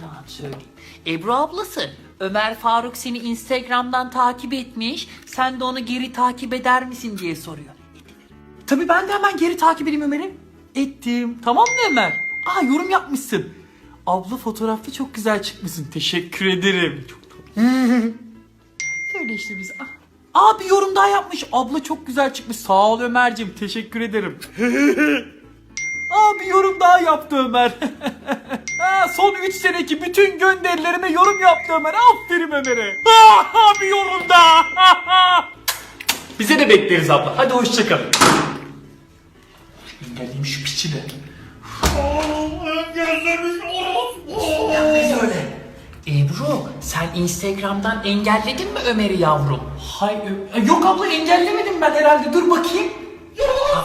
Tamam söyleyeyim. Ebru ablası Ömer Faruk seni Instagram'dan takip etmiş. Sen de onu geri takip eder misin diye soruyor. Tabii ben de hemen geri takip edeyim Ömer'i. Ettim. Tamam mı Ömer? Aa yorum yapmışsın. Abla fotoğrafta çok güzel çıkmışsın. Teşekkür ederim. Çok tatlı. Öyle işte biz. Ah. Aa bir yorum daha yapmış. Abla çok güzel çıkmış. Sağ ol Ömer'cim. Teşekkür ederim. Aa bir yorum daha yaptı Ömer. son 3 seneki bütün gönderilerime yorum yaptı Ömer. Aferin Ömer'e. Bir yorum daha. Bize de bekleriz abla. Hadi hoşçakal. Engelleyeyim şu piçi de. Engellemiş öyle. Ebru sen Instagram'dan engelledin mi Ömer'i yavrum? Hayır. Yok abla engellemedim ben herhalde. Dur bakayım. Aa,